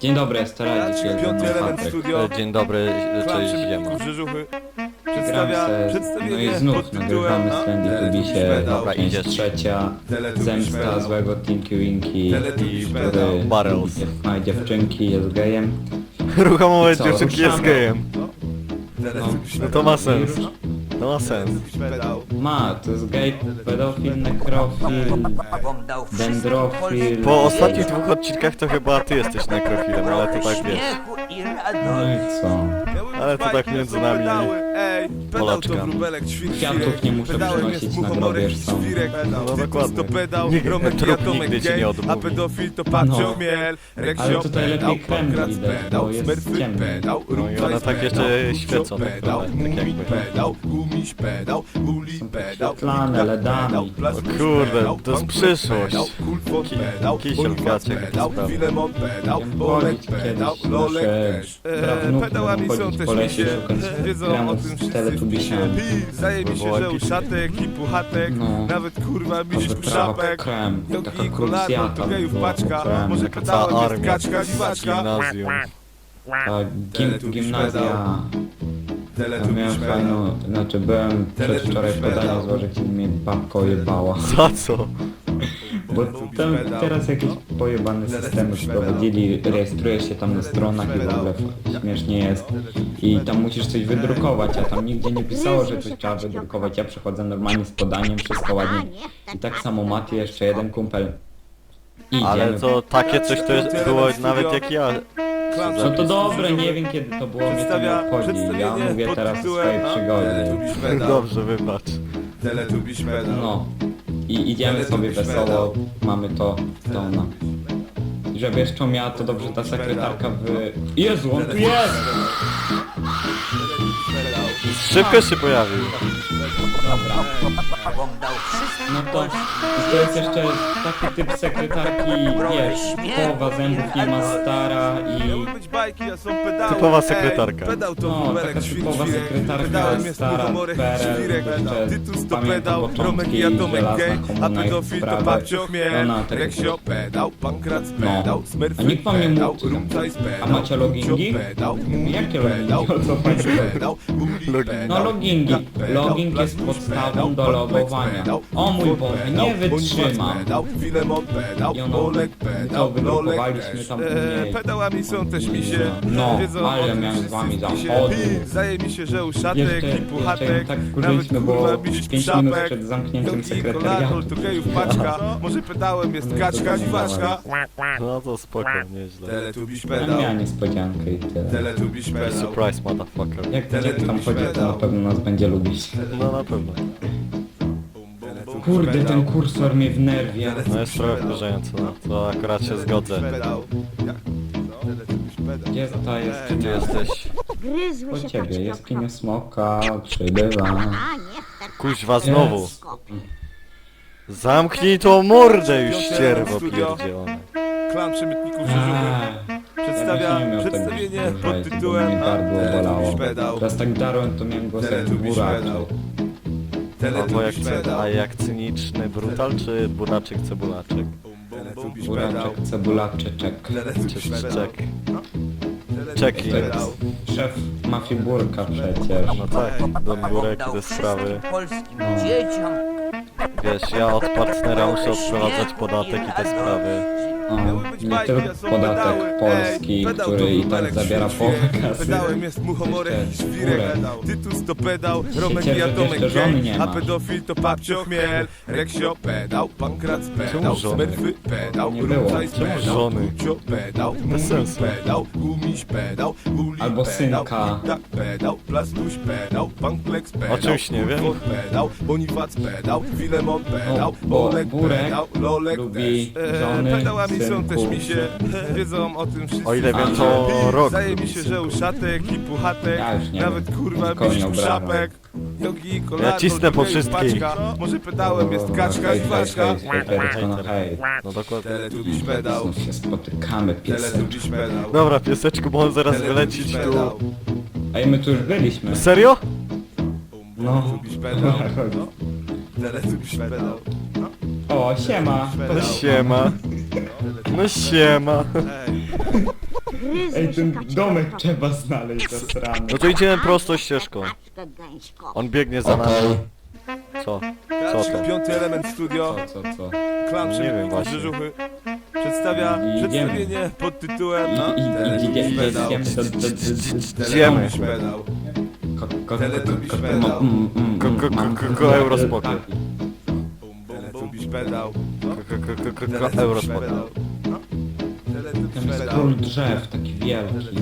Dzień dobry, starajcie się. Piąty element Patryk. studio. E, Dzień dobry, Klan cześć. Gram Przedstawia no przedstawienie i znów pod tytułem nagrywamy z Trendy Tubisie, Dobra, część idziesz. trzecia, zemsta złego Tinky Winky, który. Barrels. ma dziewczynki, jest gejem. Ruchomowe Co, dziewczynki jest ruszamy? gejem. Teletubiś No to pedał. ma sens. To ma sens. Pedał. Ma, to jest gej, pedofil, nekrofil, dendrofil. Po ostatnich dwóch odcinkach to chyba ty jesteś nekrofilem, ale to tak wiesz. No i co? Ale to tak między nami Ej, pedał to Polaczkami. wróbelek, świr, Kwiatów świrek. nie muszę Pedałem przynosić jest na muchomorek, grobie, świrek. No Tytus dokładnie. to pedał, Nikt- Romek trup nigdy ci gej, nie a pedofil to papcio No. miel, Ale Reksio tutaj lepiej pedał, krem Pankrac widać, bo pedał, jest Smerfy pedał, No i one tak jeszcze pedał, świecą, tak pedał, trochę, tak Gumiś jakby. pedał, Gumiś pedał, Guli pedał, LEDami. pedał, O kurde, pedał, to jest Pankrat przyszłość. pedał, Kulfon Ki- pedał, kisiel pedał, sprawy. Filemon pedał, Chciałem Olek polić pedał, Lolek nasze też. prawnuk Pedałami są też misie, wiedzą o tym z teletubisiami. I Zdaje mi się, Było że uszatek i puchatek, No. nawet kurwa krem, taka Jogi kolardo, to gejów paczka, może cała jest kaczka, dziwaczka. gim, gimnazja. Teletubiś miałem fajną, znaczy byłem przedwczoraj pedał. podania złożyć i mnie babka ojebała. Za co? Bo tam teraz jakieś pojebane systemy wprowadzili, rejestrujesz się tam na stronach i w ogóle śmiesznie jest. I tam musisz coś wydrukować, a tam nigdzie nie pisało, że coś trzeba wydrukować. Ja przychodzę normalnie z podaniem, wszystko ładnie. I tak samo Mati, jeszcze jeden kumpel. I Ale idziemy. to takie coś to jest, było nawet jak ja. Klan No to dobre, nie wiem kiedy to było, mnie to nie Przedstawia obchodzi. Ja przedstawienie mówię pod teraz o tytułem, swojej przygody. Dobrze, wybacz. Teletubiś pedał. No. I idziemy sobie wesoło, mamy to, no. I Żeby jeszcze miała to dobrze ta sekretarka w... Jezu, on tu jest! Szybko się pojawił. Dobra. No to, to jest jeszcze taki typ sekretarki, wiesz, połowa zębów nie ma stara i... Miały być bajki, a są pedały. Typowa sekretarka. Ej, pedał to No, numerek, taka typowa sekretarka, jest stara, muchomorek, PRL, świrek. jeszcze Tytus to pamiętam pedał, Romek i Atomek żelazna gej, a komuna i pedofil to babcio chmiel. No, no, tak Reksio pedał, Pankrac No. pedał, Smurfy A nikt wam nie pedał, mówi. Rumcajs pedał, A macie logingi? Pedał, Jakie logingi? pedał, O co chodzi? pedał, Guli Logingi. pedał, No logingi. Loging jest Plastuś podstawą pedał, do logowania. pedał, O mój Kulfon Boże, nie Olek my to też. tam później. Pedałami są też misie. No, Wiedzą ale o tym miałem z wszyscy wami w pisie. zachodu. Zdaje mi się, że uszatek Jeszcze, i jeszcze puchatek, tak nawet wkurzyliśmy, bo kurwa miś 5 minut pszapek. przed zamknięciem sekretariatu. gejów paczka, może pedałem jest No i kaczka, to dziwaczka. No to spoko, nieźle. Teletubiś Ja pedał, miałem niespodziankę i tyle. teletubiś pedał. Surprise motherfucker. Jak Jack tam chodzi, to na pewno nas będzie lubić. No na pewno. Kurde, ten kursor mnie wnerwia. No jest trochę wkurzające, no. To akurat się zgodzę. Gdzie ta jest? Gdzie ty jesteś? Gryzły Po się ciebie, paczki jaskinia okropne. smoka przybywa. A ten Kuźwa znowu. Zamknij tą mordę już ścierwo pierdzielone. Klan przemytników Eee, przedstawia ja bym nie umiał przedstawienie pod bo tytułem mnie gardło bolało. Teletubiś pedał. Teraz tak darłem, to miałem głos jak buraczek. pedał. Albo jak, cy- pedał. a jak cyniczny brutal, czy buraczek cebulaczek? Pedał. Buraczek, cebulaczeczek. Teletubiś Czy pedał. czek? Czeki. pedał. Szef mafii Burka przecież. No tak, Burek i te sprawy. polskim No. dzieciom. Wiesz, ja od partnera muszę odprowadzać podatek i te sprawy. O, nie tylko podatek polski, który i tak zabiera połowę kasy. Pedałem jest muchomorek i świrek. Tytus to pedał, Romek i Atomek a pedofil to papcio chmiel. Reksio pedał, Pankrac pedał? Smurfy pedał, Czemu pedał? Kucio pedał, Mumiś pedał, Gumiś pedał, Guli Albo pedał, synka. Kit-Kat pedał, Plastuś pedał, Panklex pedał, O czymś nie wiem. Pedał, Bonifac pedał, Filemon pedał, No, bo Olek pedał, Lolek też. żony, Pedałami są też synków. misie, wiedzą o tym wszyscy. O ile wiem, to no. rok Zdaje mi się, że uszatek i puchatek, Ja już nie nawet wiem. kurwa miś obrażam. szapek. Jogi Ja cisnę po gej wszystkich. paczka, Może pedałem jest kaczka i hejtereczko, no. No dokładnie. Teletubiś pedał, Znów się spotykamy, piesek. teletubiś pedał. Dobra, pieseczku, bo on zaraz wylecić pedał. tu. Ej, my tu już byliśmy. Serio? No. Teletubiś pedał. Teletubiś pedał. O, siema. No siema. No siema. Ej. ten domek trzeba znaleźć zasrany. No to idziemy prosto ścieżką. On biegnie za nami. Co? Co to? Piąty element studio. Co, co, co? Klan Przemytników wiem właśnie. Przedstawia Idziemy. przedstawienie pod tytułem I, i, i, i, idziemy do, do, do, do, Idziemy. Teletubiś pedał. Ko- ko- ko- ko- pedał. mm, mm, Ko- ko- Teletubiś k- Eurosport. pedał. No. Teletubiś Tam jest pedał. król drzew, taki wielki. i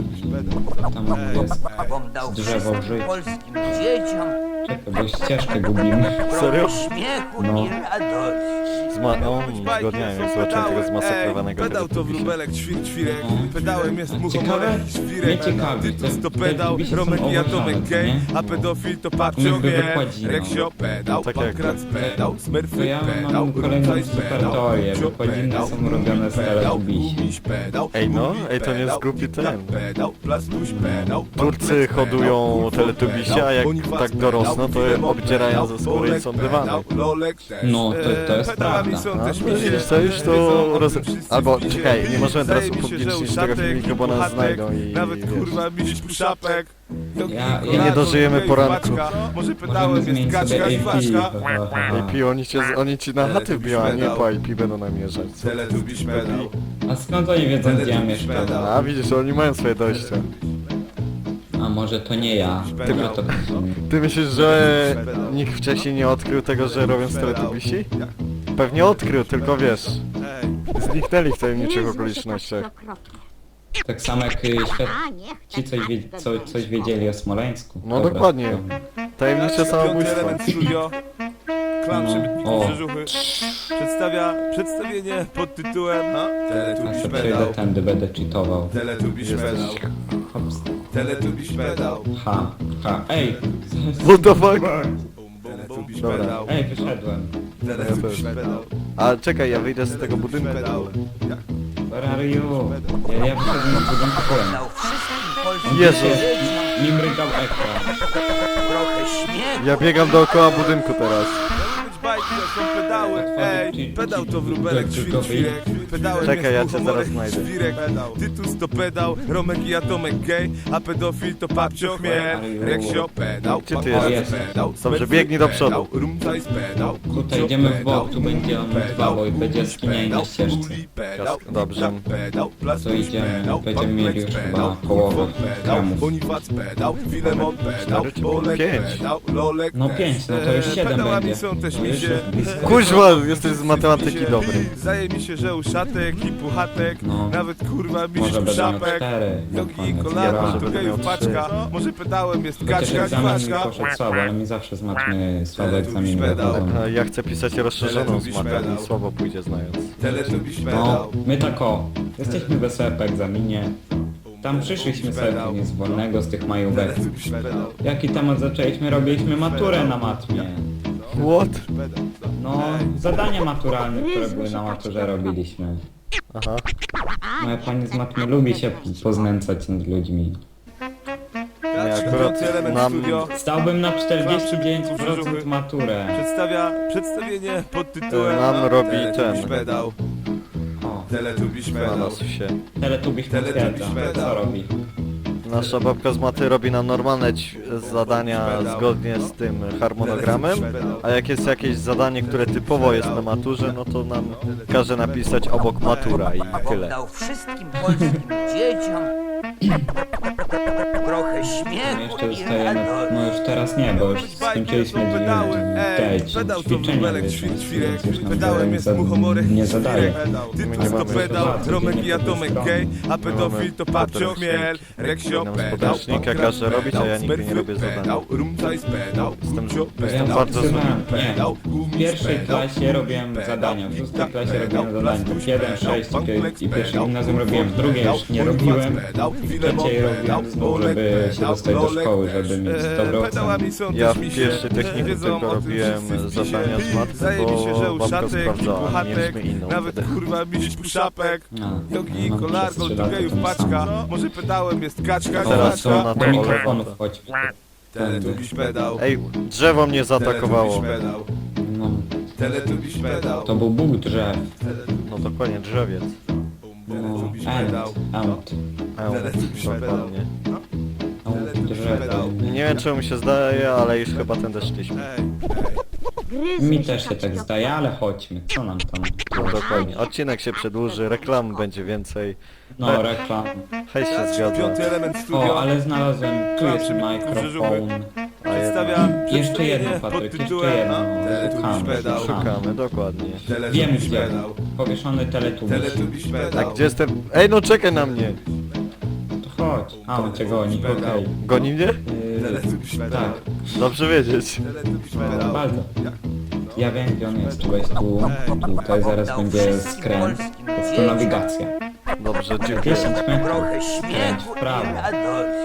Tam jest Bom dał drzewo wszystkim żyć. polskim dzieciom Czekaj, bo ścieżkę gubimy. Serio? śmiechu No. i radości. Zma no, zgodniają się z zobaczyłem tego zmasakrowanego Ej, Pedał to Teletubisia. wróbelek, ćwir, ćwirek No. Pedałem jest muchomorek i Mnie ciekawi, te- to pedał, Romek i Atomek gej nie? A No. pedofil to Jakby papcio wie wychodzi, no. Reksio pedał, Tak jak- Pankrat pedał, To Smurfy ja pedał, kolejną super pedał, teorię. Pedał, są robione z pedał. Gumiś pedał, Ej, no, ej, to nie jest pedał, ten. pedał, Plastuś pedał, Turcy hodują pedał, Teletubisia, a jak tak dorosną, to pedał, je Filemon obdzierają ze skóry i Bolek są pedał, dywany. Lolek też. No, to- to jest E, pedałami prawda. A, to misie, widzisz, to już to roz... Albo czekaj, nie możemy teraz upublicznić tego filmiku, bo nas znajdą i Nawet wiesz. kurwa miś puszapek. Ja- I nie dożyjemy poranku. Może pytałem, jest kaczka i flaszka. IP, oni, cię, oni ci na chaty wbiją, a nie po IP będą namierzać. Co? Teletubiś pedał. A skąd oni wiedzą, gdzie ja mieszkam? A widzisz, oni mają swoje dojścia. A może to nie ja? Ty- Może to... Ty myślisz, że nikt wcześniej nie odkrył tego, że robią Teletubisi? Pewnie odkrył, tylko wiesz, Ej, zniknęli w tajemniczych okolicznościach. Tak samo jak y, świat... ci coś, wie... co, coś wiedzieli o Smoleńsku. No dokładnie. Tajemnicze Piąty samobójstwo. element studio. Klan No. Przemytników O. Brzeżuchy przedstawia przedstawienie pod tytułem Ja Teletubiś sobie pedał. przejdę tędy, będę cheatował. Teletubiś Jesteś- pedał. Hops. Teletubiś pedał. Ha, ha, ej! What the fuck? Teletubiś Dobra. pedał. Ej, wyszedłem. Teletubiś Ja też. pedał. A czekaj, ja wyjdę z tego budynku. Pedał. Where are you? Ja, ja wyszedłem z budynku polskim Jezu. Mi mrygał ekran. trochę śmiechu Ja biegam dookoła budynku teraz. Być bajki, to są pedały. Ej, pedał to wróbelek, ćwir, Gotowy. Pedałem Czekaj, ja cię zaraz i znajdę. Świrek. Tytus to pedał, Romek i Atomek gej, a pedofil to papcio chmiel. Reksio pedał, Gdzie ty Pankrat jesteś? pedał, Dobrze, Smurfy biegnij do pedał, przodu. Rumcaj pedał, Tutaj idziemy w pedał, bok, tu będzie on dwa, bo będzie Gumi jaskinia i na pedał, ścieżce. Pedał, Dobrze. Gipla pedał, Plastuś idziemy, pedał, będziemy mieli już pedał, chyba połowę pedał, kremów. Bonifac pedał, Filemon pedał, Cztery czy Bolek pięć? pedał, Lolek No pięć, no to już E, siedem pedałami będzie. są też To już misie. jest blisko. Kuźwa, jesteś z matematyki dobry. Zdaje mi się, że uszatek i puchatek, No. nawet kurwa Może będę miał szapek. cztery. Jogi i miał paczka, może pedałem jest Chociaż kaczka i egzamin mi flaszka. poszedł słabo, ale mi zawsze z matmy słabe Teletubiś egzaminy pedał. wychodzą. A Ja chcę pisać rozszerzoną z pedał. i słabo pójdzie znając. Teletubiś No, pedał. my tak o, jesteśmy wesołe po egzaminie. Tam przyszliśmy sobie pewnie z wolnego, z tych majówek. Pedał. Jaki temat zaczęliśmy? Robiliśmy maturę na matmie. What? No, zadania maturalne, które były na maturze robiliśmy. Aha. Moja pani z matmy lubi się poznęcać nad ludźmi. Nie, akurat element nam... studio Stałbym na 49% maturę. przedstawia przedstawienie pod tytułem Nam robi Teletubiś ten. pedał. O, Teletubiś Na pedał. nas się. potwierdza. pedał. Co robi? Nasza babka z maty robi nam normalne zadania zgodnie z tym harmonogramem, a jak jest jakieś zadanie, które typowo jest na maturze, no to nam każe napisać obok matura i tyle. wszystkim polskim dzieciom trochę śmiechu jeszcze radości. no już teraz nie, bo już skończyliśmy te pedał to ćwiczenia, wróbelek, więc ćwir, więc ćwirek. już nam Pedałem jest muchomorek nie i zadaje. świrek. Tytus to pedał, Romek i Atomek gej, a pedofil to papcio chmiel. Reksio pedał, podręcznika każe robić, a ja nigdy nie robię zadań. pedał, Rumcajs pedał, Kupcio jestem pedał, bardzo zły. Nie. pedał, W Gumis pierwszej pedał, klasie robiłem zadania, w szóstej klasie robiłem zadania, Plastuś 1, pedał, 6 Panklex i pierwszej pedał, gimnazjum robiłem, w drugiej już nie robiłem, znów, Bolek żeby się dostać do szkoły, żeby mieć dobre oceny. Ja w pierwszej techniku wiedzą o tylko tym robiłem zadania z matmy, Zdaje mi się, że bo babka sprawdzała, mieliśmy inną nawet kurwa jogi i no, kolardo, przez trzy lata gejów tym paczka, może pedałem jest kaczka, Teraz są na to mikrofonów olej. chodź. Teletubiś pedał, Ej, drzewo mnie zaatakowało. No, teletubiś pedał, to był Bóg drzew. No dokładnie, drzewiec. No, pedał. No. Nie wiem czemu mi się zdaje, ale już chyba ten też szliśmy. Mi też się tak zdaje, ale chodźmy. Co nam tam? Dokładnie. Odcinek się przedłuży, reklam będzie więcej. No, reklam. Hej się zgadza. Piąty element studio. O, ale znalazłem, tu jest mikrofon. A Przedstawia jednak Jeszcze jedno, Patryk, pod jeszcze tytułem jedno. Szukamy, pedał. szukamy. szukamy, dokładnie. Wiem pedał. Powieszony. Teletubiś A pedał. gdzie jestem? Ej no czekaj na mnie! To chodź. A, on cię goni, okej. Goni mnie? Yy, Teletubiś pedał. Tak, Dobrze wiedzieć. No, pedał. bardzo. Ja wiem gdzie on jest, weź tu, tutaj zaraz będzie skręt, to jest to nawigacja. Dobrze, dziękuję. 50 metrów, Trochę skręt śmiechu w i prawo. radości.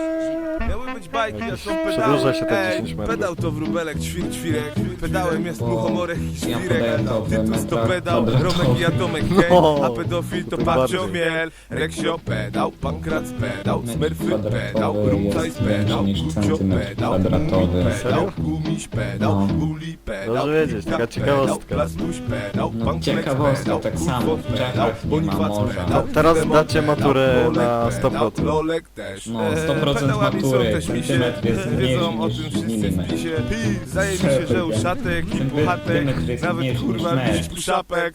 Bajki, a są pedały. przedłuża się te Ej, 10 metrów. Pedał to wróbelek, ćwir, ćwirek. Pedałem jest muchomorek i ja świrek. podaję to Tytus to pedał. Romek i Atomek gej, No, a pedofil to to babcio bardziej. miel. Reksio pedał, Pankrac pedał, Metr Smurfy kwadratowy pedał, jest pedał, niż Gucio centymetr pedał, kwadratowy. Mumi pedał, Serio? Gumiś pedał, No. Guli pedał, Dobrze wiedzieć, taka ciekawostka. pedał, Plastuś pedał, No, ciekawostka, pedał, tak Kurwo samo, w pedał, Czechach nie ma Bonifac morza. pedał, Teraz Demon dacie pedał, maturę na pedał, 100%. Lolek też. No, Eee, 100% pedałami są matury, też jest Wiedzą mniejszy o niż tym wszyscy w milimetr. pisie. Pi, Zdaje mi się, że uszatek i puchatek jest Nawet mniejszy niż kurwa metr. puszapek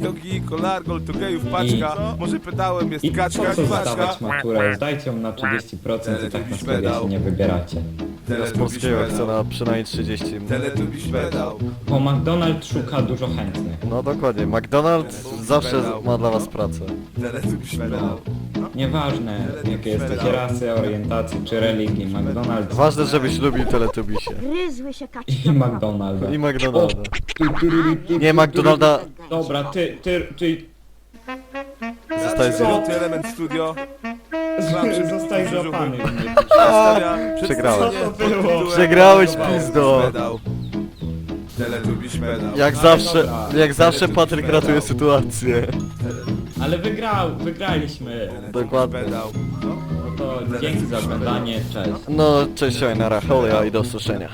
Jogi, kolargol to gejów paczka Może pedałem jest I po kaczka co i zdawać maturę? Zdajcie ją na 30% i tak na się nie wybieracie. Z Teletubiś polskiego na przynajmniej 30. Teletubiś pedał Bo McDonald's szuka dużo chętnych. No dokładnie, McDonald's zawsze ma dla was pracę. Teletubiś pedał Nieważne jakie jesteście rasy, orientacji czy religii, McDonald's Ważne, żebyś lubił Teletubisie. Gryzły się kaczki. i McDonalda. I McDonalda. Nie McDonalda. Dobra, ty, ty, ty... zostaje zero. Piąty element studio Zostaj złapany. Przegrałeś. Co to było? Przegrałeś, pizdo. pedał. Teletubiś pedał Jak zawsze, jak zawsze Patryk ratuje sytuację. Ale wygrał, wygraliśmy. Dokładnie. No to dzięki za oglądanie, cześć. No, cześć, nara, holia i do usłyszenia.